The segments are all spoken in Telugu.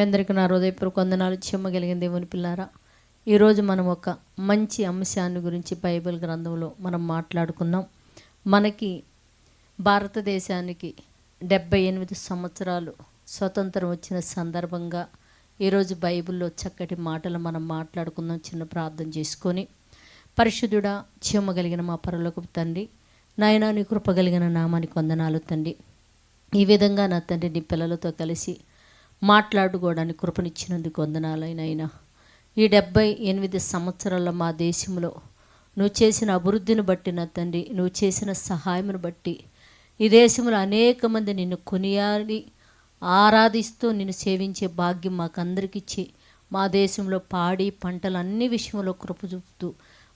మీ అందరికీ నా హృదయపూర్వక వందనాలు చెమ్మగలిగిన దేవుని పిల్లారా. ఈరోజు మనం ఒక మంచి అంశాన్ని గురించి బైబిల్ గ్రంథంలో మనం మాట్లాడుకున్నాం మనకి భారతదేశానికి డెబ్బై ఎనిమిది సంవత్సరాలు స్వతంత్రం వచ్చిన సందర్భంగా ఈరోజు బైబిల్లో చక్కటి మాటలు మనం మాట్లాడుకుందాం చిన్న ప్రార్థన చేసుకొని. పరిశుద్ధుడా చెమ్మగలిగిన మా పరలోకపు తండ్రి నాయనా నీ కృప కలిగిన నామానికి వందనాలు తండ్రి. ఈ విధంగా నా తండ్రి నీ పిల్లలతో కలిసి మాట్లాడుకోవడానికి కృపనిచ్చినందుకు వందనాలైనైనా ఈ డెబ్బై ఎనిమిది సంవత్సరాల మా దేశంలో నువ్వు చేసిన అభివృద్ధిని బట్టి నా తండ్రి నువ్వు చేసిన సహాయమును బట్టి ఈ దేశంలో అనేక మంది నిన్ను కొనియాడి ఆరాధిస్తూ నిన్ను సేవించే భాగ్యం మాకందరికి ఇచ్చి మా దేశంలో పాడి పంటలు అన్ని విషయంలో కృప చూపుతూ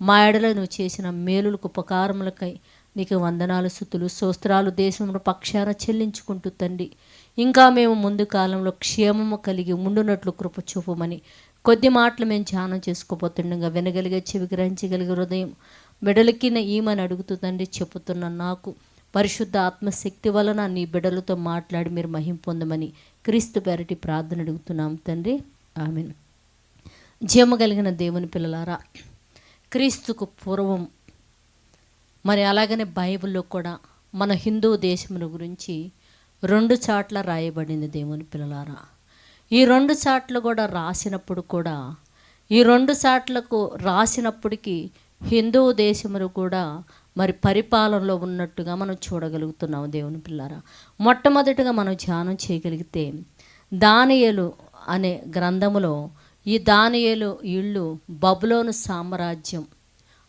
మా ఎడలో నువ్వు చేసిన మేలులకు ఉపకారములకై నీకు వందనాలు సుతులు సోస్త్రాలు దేశంలో పక్షాన చెల్లించుకుంటూ తండ్రి ఇంకా మేము ముందు కాలంలో క్షేమము కలిగి ఉండునట్లు కృప చూపమని కొద్ది మాటలు మేము ధ్యానం చేసుకోబోతుండగా వినగలిగే చెవి గ్రహించగలిగే హృదయం బిడలకిన ఈమని అడుగుతూ తండ్రి చెప్పుతున్న నాకు పరిశుద్ధ ఆత్మశక్తి వలన నీ బిడలతో మాట్లాడి మీరు మహిం పొందమని క్రీస్తు పెరటి ప్రార్థన అడుగుతున్నాం తండ్రి. ఆమెను. జీమగలిగిన కలిగిన దేవుని పిల్లలారా క్రీస్తుకు పూర్వం మరి అలాగనే బైబిల్లో కూడా మన హిందూ దేశముల గురించి రెండు చాట్ల రాయబడింది దేవుని పిల్లలారా. ఈ రెండు చాట్లు కూడా రాసినప్పుడు కూడా ఈ రెండు చాట్లకు రాసినప్పటికీ హిందూ దేశములు కూడా మరి పరిపాలనలో ఉన్నట్టుగా మనం చూడగలుగుతున్నాం దేవుని పిల్లారా మొట్టమొదటిగా మనం ధ్యానం చేయగలిగితే దానియలు అనే గ్రంథములో ఈ దానియలు ఇళ్ళు బబులోను సామ్రాజ్యం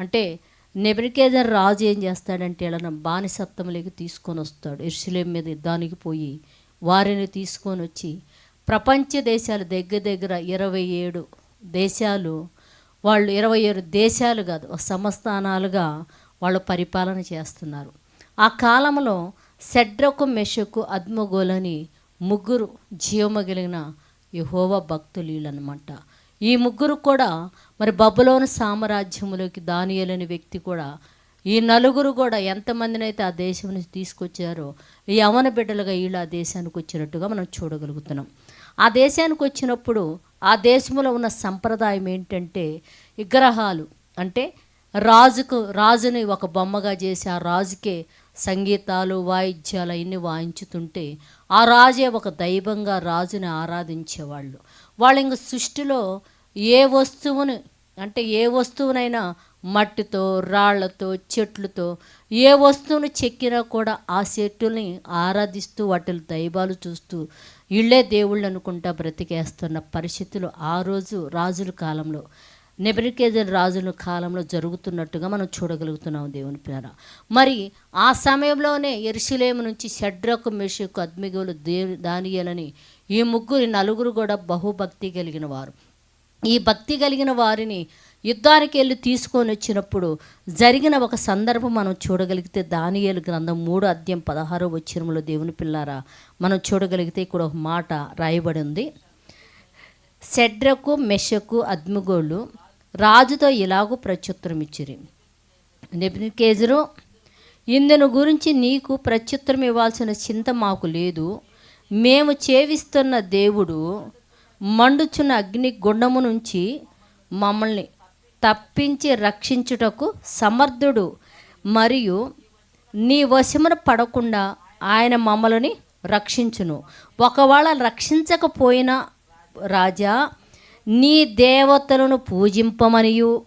అంటే నెబరికేదర్ రాజు ఏం చేస్తాడంటే ఇలా బానిసత్వంలోకి తీసుకొని వస్తాడు. ఇర్షులేం మీద యుద్ధానికి పోయి వారిని తీసుకొని వచ్చి ప్రపంచ దేశాలు దగ్గర దగ్గర ఇరవై ఏడు దేశాలు వాళ్ళు ఇరవై ఏడు దేశాలు కాదు సంస్థానాలుగా వాళ్ళు పరిపాలన చేస్తున్నారు. ఆ కాలంలో సెడ్రకు మెషకు అద్మగోలని ముగ్గురు జీవమగిలిన యహోవ భక్తులు వీళ్ళనమాట ఈ ముగ్గురు కూడా మరి బబులోని సామ్రాజ్యములోకి దానియలని వ్యక్తి కూడా ఈ నలుగురు కూడా ఎంతమందినైతే ఆ దేశం నుంచి తీసుకొచ్చారో ఈ అవన బిడ్డలుగా వీళ్ళు ఆ దేశానికి వచ్చినట్టుగా మనం చూడగలుగుతున్నాం. ఆ దేశానికి వచ్చినప్పుడు ఆ దేశంలో ఉన్న సంప్రదాయం ఏంటంటే విగ్రహాలు అంటే రాజుకు రాజుని ఒక బొమ్మగా చేసి ఆ రాజుకే సంగీతాలు వాయిద్యాలు అవన్నీ వాయించుతుంటే ఆ రాజే ఒక దైవంగా రాజుని ఆరాధించేవాళ్ళు. వాళ్ళు ఇంక సృష్టిలో ఏ వస్తువును అంటే ఏ వస్తువునైనా మట్టితో రాళ్ళతో చెట్లతో ఏ వస్తువును చెక్కినా కూడా ఆ చెట్టుని ఆరాధిస్తూ వాటిని దైవాలు చూస్తూ వీళ్ళే దేవుళ్ళు అనుకుంటా బ్రతికేస్తున్న పరిస్థితులు ఆ రోజు రాజుల కాలంలో. నెబరికేజర్ రాజుల కాలంలో జరుగుతున్నట్టుగా మనం చూడగలుగుతున్నాం దేవుని పేర మరి ఆ సమయంలోనే ఎరుసలేము నుంచి షడ్రకు మెషకు అద్మిగులు దే దానియలని ఈ ముగ్గురు నలుగురు కూడా బహుభక్తి కలిగిన వారు. ఈ భక్తి కలిగిన వారిని యుద్ధానికి వెళ్ళి తీసుకొని వచ్చినప్పుడు జరిగిన ఒక సందర్భం మనం చూడగలిగితే దానియేలు గ్రంథం మూడు అధ్యాయం పదహారో వచ్చినములో దేవుని పిల్లారా మనం చూడగలిగితే ఇక్కడ ఒక మాట రాయబడి ఉంది. సెడ్రకు మెషకు అద్ముగోళ్ళు రాజుతో ఇలాగూ ప్రత్యుత్తరం ఇచ్చిరి. నెబికేజరు ఇందును గురించి నీకు ప్రత్యుత్తరం ఇవ్వాల్సిన చింత మాకు లేదు. మేము చేవిస్తున్న దేవుడు మండుచున్న అగ్ని గుండము నుంచి మమ్మల్ని తప్పించి రక్షించుటకు సమర్థుడు. మరియు నీ వశమున పడకుండా ఆయన మమ్మల్ని రక్షించును. ఒకవేళ రక్షించకపోయినా రాజా నీ దేవతలను పూజింపమనియు.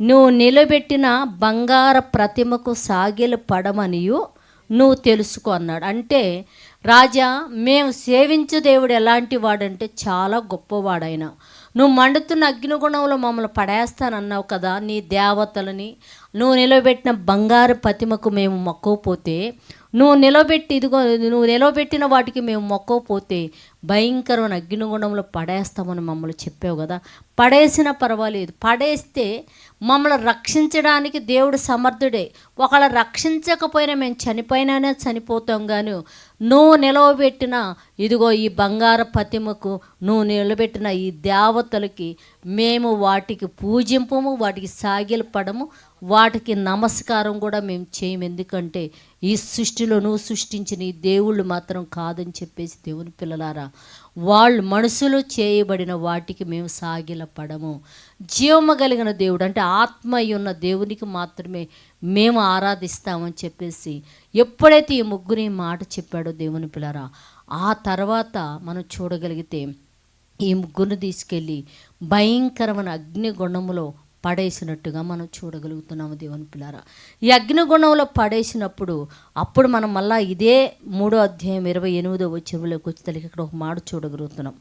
నువ్వు నిలబెట్టిన బంగార ప్రతిమకు సాగిలు పడమనియు. నువ్వు తెలుసుకో అన్నాడు. అంటే రాజా మేము సేవించు దేవుడు ఎలాంటి వాడంటే చాలా గొప్పవాడైన. నువ్వు మండుతున్న అగ్నిగుణంలో మమ్మల్ని పడేస్తానన్నావు కదా నీ దేవతలని. నువ్వు నిలబెట్టిన బంగారు ప్రతిమకు మేము మొక్కకపోతే నువ్వు నిలబెట్టి ఇదిగో నువ్వు నిలబెట్టిన వాటికి మేము మొక్కకపోతే భయంకరమైన అగ్నిగుణంలో పడేస్తామని మమ్మల్ని చెప్పావు కదా. పడేసినా పర్వాలేదు. పడేస్తే మమ్మల్ని రక్షించడానికి దేవుడు సమర్థుడే. ఒకళ్ళ రక్షించకపోయినా మేము చనిపోయినానే చనిపోతాం కానీ నువ్వు నిలవబెట్టిన ఇదిగో ఈ బంగార ప్రతిమకు నువ్వు నిలబెట్టిన ఈ దేవతలకి మేము వాటికి పూజింపము వాటికి సాగిలపడము వాటికి నమస్కారం కూడా మేము చేయము ఎందుకంటే ఈ సృష్టిలో నువ్వు సృష్టించిన ఈ దేవుళ్ళు మాత్రం కాదని చెప్పేసి దేవుని పిల్లలారా వాళ్ళు మనసులో చేయబడిన వాటికి మేము సాగిలపడము జీవము కలిగిన దేవుడు అంటే ఆత్మ ఉన్న దేవునికి మాత్రమే మేము ఆరాధిస్తామని చెప్పేసి ఎప్పుడైతే ఈ ముగ్గురు మాట చెప్పాడో దేవుని పిల్లరా ఆ తర్వాత మనం చూడగలిగితే ఈ ముగ్గురు తీసుకెళ్ళి భయంకరమైన అగ్నిగుణములో పడేసినట్టుగా మనం చూడగలుగుతున్నాము దేవుని పిల్లారా. ఈ అగ్నిగుణంలో పడేసినప్పుడు అప్పుడు మనం మళ్ళా ఇదే మూడో అధ్యాయం ఇరవై ఎనిమిదో వచ్చినలోకి వచ్చి తల్లికి ఇక్కడ ఒక మాట చూడగలుగుతున్నాం.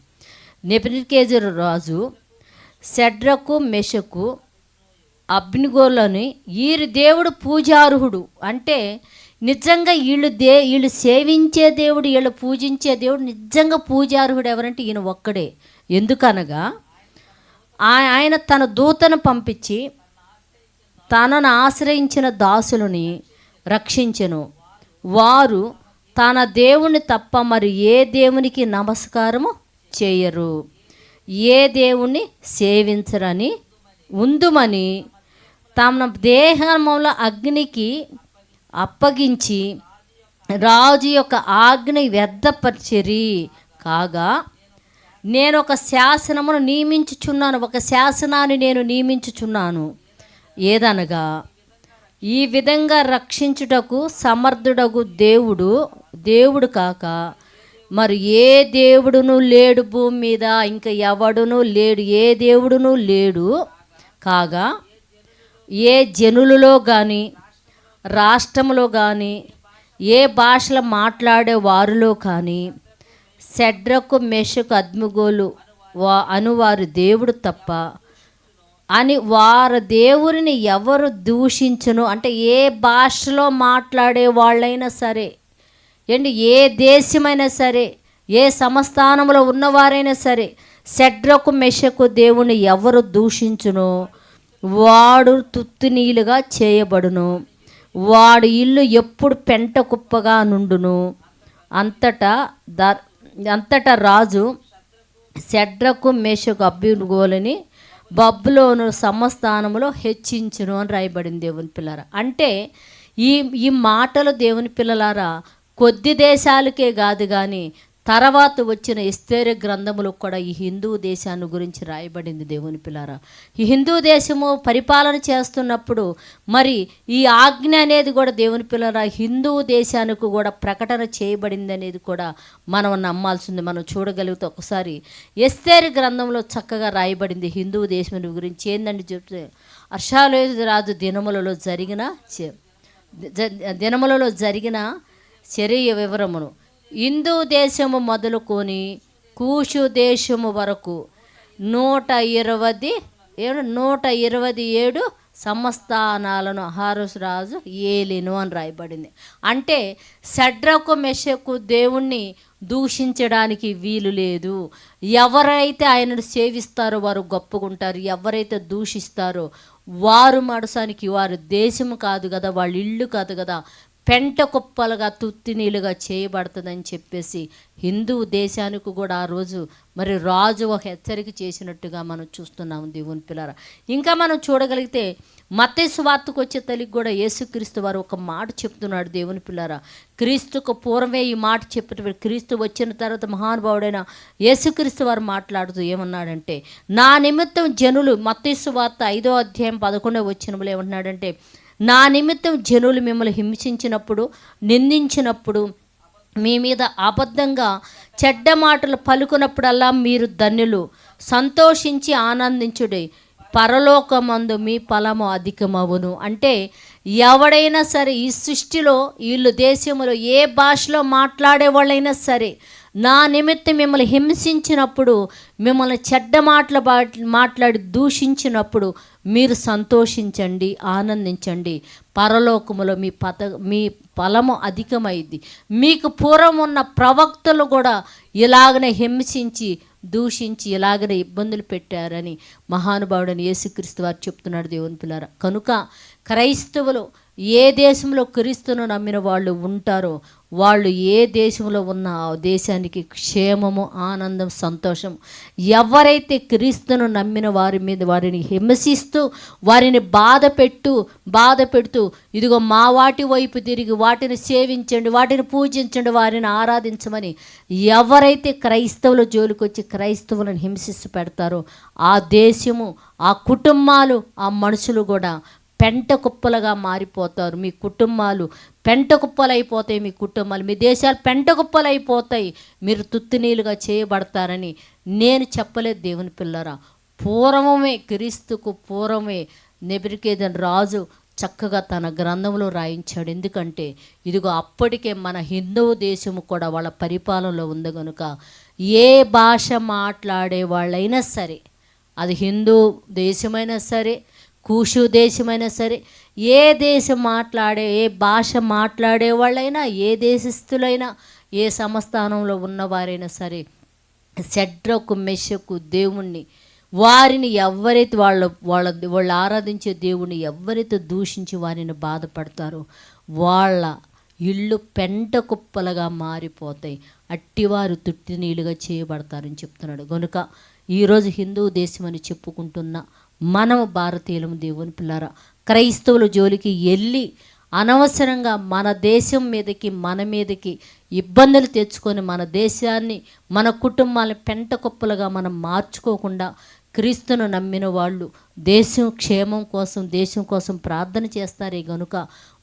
నెపికేజర్ రాజు సెడ్రకు మెషకు అబ్నిగోలని వీరి దేవుడు పూజార్హుడు. అంటే నిజంగా వీళ్ళు దే వీళ్ళు సేవించే దేవుడు వీళ్ళు పూజించే దేవుడు నిజంగా పూజార్హుడు ఎవరంటే ఈయన ఒక్కడే. ఎందుకనగా ఆయన తన దూతను పంపించి తనను ఆశ్రయించిన దాసులని రక్షించెను. వారు తన దేవుని తప్ప మరి ఏ దేవునికి నమస్కారము చేయరు. ఏ దేవుణ్ణి సేవించరని ఉందుమని తమ దేహంలో అగ్నికి అప్పగించి రాజు యొక్క ఆజ్ఞ వ్యర్థపరిచిరి. కాగా నేను ఒక శాసనమును నియమించుచున్నాను ఒక శాసనాన్ని నేను నియమించుచున్నాను. ఏదనగా ఈ విధంగా రక్షించుటకు సమర్థుడగు దేవుడు దేవుడు కాక మరి ఏ దేవుడును లేడు భూమి మీద ఇంకా ఎవడును లేడు ఏ దేవుడును లేడు కాగా ఏ జనులలో కానీ రాష్ట్రంలో కానీ ఏ భాషలు మాట్లాడే వారిలో కానీ సెడ్రకు మెషకు అద్ముగోలు వా అనువారు దేవుడు తప్ప అని వారు దేవుడిని ఎవరు దూషించను? అంటే ఏ భాషలో మాట్లాడే వాళ్ళైనా సరే ఏంటి ఏ దేశమైనా సరే ఏ సంస్థానంలో ఉన్నవారైనా సరే సెడ్రకు మెషకు దేవుని ఎవరు దూషించును? వాడు తుత్తునీలుగా చేయబడును. వాడు ఇల్లు ఎప్పుడు పెంట కుప్పగా నుండును. అంతటా ద అంతటా రాజు శడ్రకు మేషకు అభ్యుగోలని బబ్బులోను సమస్థానంలో హెచ్చించును అని రాయబడింది దేవుని పిల్లర. అంటే ఈ ఈ మాటలు దేవుని పిల్లలారా కొద్ది దేశాలకే కాదు కానీ తర్వాత వచ్చిన ఇస్తేర గ్రంథములు కూడా ఈ హిందూ దేశాన్ని గురించి రాయబడింది దేవుని పిల్లారా. ఈ హిందూ దేశము పరిపాలన చేస్తున్నప్పుడు మరి ఈ ఆజ్ఞ అనేది కూడా దేవుని పిల్లరా హిందూ దేశానికి కూడా ప్రకటన చేయబడింది అనేది కూడా మనం నమ్మాల్సింది. మనం చూడగలిగితే ఒకసారి ఎస్తేరు గ్రంథంలో చక్కగా రాయబడింది హిందూ దేశం గురించి. ఏందంటే చెప్తే హర్షాలేదు రాజు దినములలో జరిగిన దినములలో జరిగిన చర్య వివరమును. హిందూ దేశము మొదలుకొని కూషు దేశము వరకు నూట ఇరవై ఏడు నూట ఇరవై ఏడు సంస్థానాలను హారుస్ రాజు ఏలిను అని రాయబడింది. అంటే షడ్రకు మెషకు దేవుణ్ణి దూషించడానికి వీలు లేదు. ఎవరైతే ఆయనను సేవిస్తారో వారు గొప్పగుంటారు. ఎవరైతే దూషిస్తారో వారు మడసానికి వారు దేశము కాదు కదా వాళ్ళ ఇల్లు కాదు కదా. పెంట కుప్పలుగా తుత్తినీలుగా చేయబడుతుందని చెప్పేసి హిందూ దేశానికి కూడా ఆ రోజు మరి రాజు ఒక హెచ్చరిక చేసినట్టుగా మనం చూస్తున్నాము దేవుని పిల్లర. ఇంకా మనం చూడగలిగితే మత్తే స్వార్తకు వచ్చే తల్లికి కూడా యేసుక్రీస్తు వారు ఒక మాట చెప్తున్నాడు దేవుని పిల్లారా. క్రీస్తుకు పూర్వమే ఈ మాట చెప్పినప్పుడు క్రీస్తు వచ్చిన తర్వాత మహానుభావుడైన యేసుక్రీస్తు వారు మాట్లాడుతూ ఏమన్నాడంటే నా నిమిత్తం జనులు మత్తేసు వార్త ఐదో అధ్యాయం పదకొండో వచ్చినప్పుడు ఏమన్నాడంటే నా నిమిత్తం జనులు మిమ్మల్ని హింసించినప్పుడు నిందించినప్పుడు మీ మీద అబద్ధంగా చెడ్డ మాటలు పలుకున్నప్పుడల్లా మీరు ధన్యులు. సంతోషించి ఆనందించుడి. పరలోకమందు మీ ఫలము అధికమవును. అంటే ఎవడైనా సరే ఈ సృష్టిలో వీళ్ళు దేశంలో ఏ భాషలో మాట్లాడే వాళ్ళైనా సరే నా నిమిత్తం మిమ్మల్ని హింసించినప్పుడు మిమ్మల్ని చెడ్డ మాటలు మాట్లాడి దూషించినప్పుడు మీరు సంతోషించండి ఆనందించండి. పరలోకములో మీ పత మీ ఫలము అధికమైంది. మీకు పూర్వం ఉన్న ప్రవక్తలు కూడా ఇలాగనే హింసించి దూషించి ఇలాగనే ఇబ్బందులు పెట్టారని మహానుభావుడని యేసుక్రీస్తు వారు చెప్తున్నాడు దేవుని పిల్లర. కనుక క్రైస్తవులు ఏ దేశంలో క్రీస్తును నమ్మిన వాళ్ళు ఉంటారో వాళ్ళు ఏ దేశంలో ఉన్న ఆ దేశానికి క్షేమము ఆనందం సంతోషం. ఎవరైతే క్రీస్తును నమ్మిన వారి మీద వారిని హింసిస్తూ వారిని బాధ పెట్టు బాధ పెడుతూ ఇదిగో మా వాటి వైపు తిరిగి వాటిని సేవించండి వాటిని పూజించండి వారిని ఆరాధించమని ఎవరైతే క్రైస్తవుల జోలికొచ్చి క్రైస్తవులను హింసిస్తూ పెడతారో ఆ దేశము ఆ కుటుంబాలు ఆ మనుషులు కూడా పెంట కుప్పలుగా మారిపోతారు మీ కుటుంబాలు. పెంట కుప్పలు అయిపోతాయి మీ కుటుంబాలు. మీ దేశాలు పెంట కుప్పలు అయిపోతాయి మీరు తుత్తినీలుగా చేయబడతారని నేను చెప్పలేదు దేవుని పిల్లరా. పూర్వమే క్రీస్తుకు పూర్వమే నెబరికేదన్ రాజు చక్కగా తన గ్రంథంలో రాయించాడు. ఎందుకంటే ఇదిగో అప్పటికే మన హిందువు దేశము కూడా వాళ్ళ పరిపాలనలో ఉంది కనుక ఏ భాష మాట్లాడే వాళ్ళైనా సరే అది హిందూ దేశమైనా సరే కూషు దేశమైనా సరే ఏ దేశం మాట్లాడే ఏ భాష మాట్లాడే వాళ్ళైనా ఏ దేశస్థులైనా ఏ సంస్థానంలో ఉన్నవారైనా సరే సెడ్రకు మెషకు దేవుణ్ణి వారిని ఎవరైతే వాళ్ళ వాళ్ళ వాళ్ళు ఆరాధించే దేవుణ్ణి ఎవరైతే దూషించి వారిని బాధపడతారో వాళ్ళ ఇళ్ళు పెంట కుప్పలుగా మారిపోతాయి. అట్టివారు తుట్టి నీళ్ళుగా చేయబడతారని చెప్తున్నాడు. కనుక ఈరోజు హిందూ దేశం అని చెప్పుకుంటున్న మనం భారతీయులము దేవుని పిల్లారా. క్రైస్తవుల జోలికి వెళ్ళి అనవసరంగా మన దేశం మీదకి మన మీదకి ఇబ్బందులు తెచ్చుకొని మన దేశాన్ని మన కుటుంబాలను పెంట కుప్పలుగా మనం మార్చుకోకుండా క్రీస్తును నమ్మిన వాళ్ళు దేశం క్షేమం కోసం దేశం కోసం ప్రార్థన చేస్తారే గనుక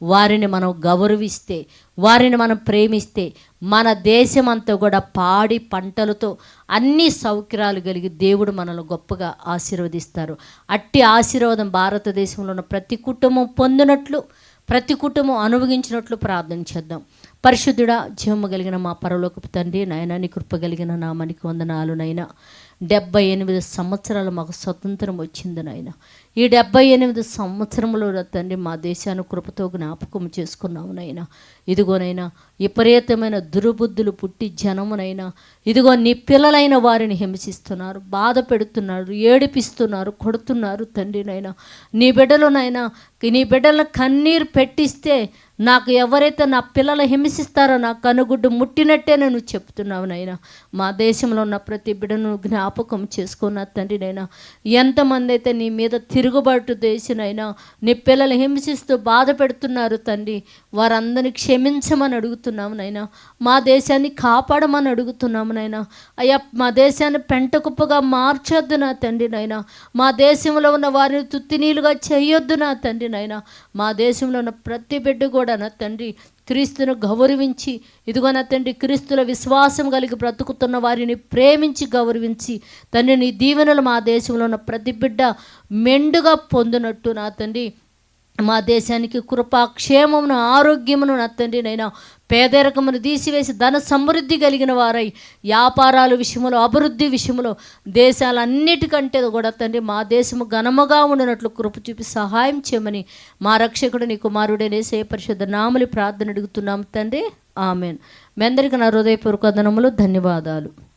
వారిని మనం గౌరవిస్తే వారిని మనం ప్రేమిస్తే మన దేశం అంతా కూడా పాడి పంటలతో అన్ని సౌకర్యాలు కలిగి దేవుడు మనల్ని గొప్పగా ఆశీర్వదిస్తారు. అట్టి ఆశీర్వాదం భారతదేశంలో ఉన్న ప్రతి కుటుంబం పొందినట్లు ప్రతి కుటుంబం అనుభవించినట్లు ప్రార్థన చేద్దాం. పరిశుద్ధుడా జీవము కలిగిన మా పరలోకపు తండ్రి నాయన నీ కృప కలిగిన నామానికి వందనాలు నైనా డెబ్బై ఎనిమిది సంవత్సరాలు మాకు స్వతంత్రం వచ్చింది నాయన. ఈ డెబ్బై ఎనిమిది సంవత్సరంలో తండ్రి మా దేశాన్ని కృపతో జ్ఞాపకం చేసుకున్నాము నాయన. ఇదిగోనైనా విపరీతమైన దుర్బుద్ధులు పుట్టి జనమునైనా ఇదిగో నీ పిల్లలైన వారిని హింసిస్తున్నారు బాధ పెడుతున్నారు ఏడిపిస్తున్నారు కొడుతున్నారు తండ్రినైనా నీ బిడ్డలునైనా నీ బిడ్డలను కన్నీరు పెట్టిస్తే నాకు ఎవరైతే నా పిల్లలు హింసిస్తారో నా కనుగుడ్డు ముట్టినట్టే నేను చెప్తున్నావు నైనా మా దేశంలో ఉన్న ప్రతి బిడ్డను జ్ఞాపకం చేసుకున్న తండ్రి నైనా ఎంతమంది అయితే నీ మీద తిరుగుబాటు దేశనైనా నీ పిల్లలు హింసిస్తూ బాధ పెడుతున్నారు తండ్రి వారందరినీ క్షమించమని అడుగుతున్నాము నైనా మా దేశాన్ని కాపాడమని అడుగుతున్నాము నైనా అయ్యా మా దేశాన్ని పెంట కుప్పగా మార్చొద్దు నా తండ్రి నైనా మా దేశంలో ఉన్న వారిని తుత్తినీలుగా చేయొద్దు నా తండ్రి నైనా మా దేశంలో ఉన్న ప్రతి బిడ్డ కూడా నా తండ్రి క్రీస్తును గౌరవించి ఇదిగో నా తండ్రి క్రీస్తుల విశ్వాసం కలిగి బ్రతుకుతున్న వారిని ప్రేమించి గౌరవించి తండ్రి నీ దీవెనలు మా దేశంలో ఉన్న ప్రతి బిడ్డ మెండుగా పొందినట్టు నా తండ్రి మా దేశానికి కృపాక్షేమమును ఆరోగ్యమును నా తండ్రి నైనా పేదరికమును తీసివేసి ధన సమృద్ధి కలిగిన వారై వ్యాపారాల విషయంలో అభివృద్ధి విషయంలో దేశాలన్నిటికంటే కూడా తండ్రి మా దేశము ఘనముగా ఉండినట్లు కృప చూపి సహాయం చేయమని మా రక్షకుడు నీ కుమారుడనే సే పరిశుద్ధ నామలి ప్రార్థన అడుగుతున్నాం తండ్రి. ఆమెన్. మీ అందరికీ నా హృదయపూర్వక ధన్యవాదాలు.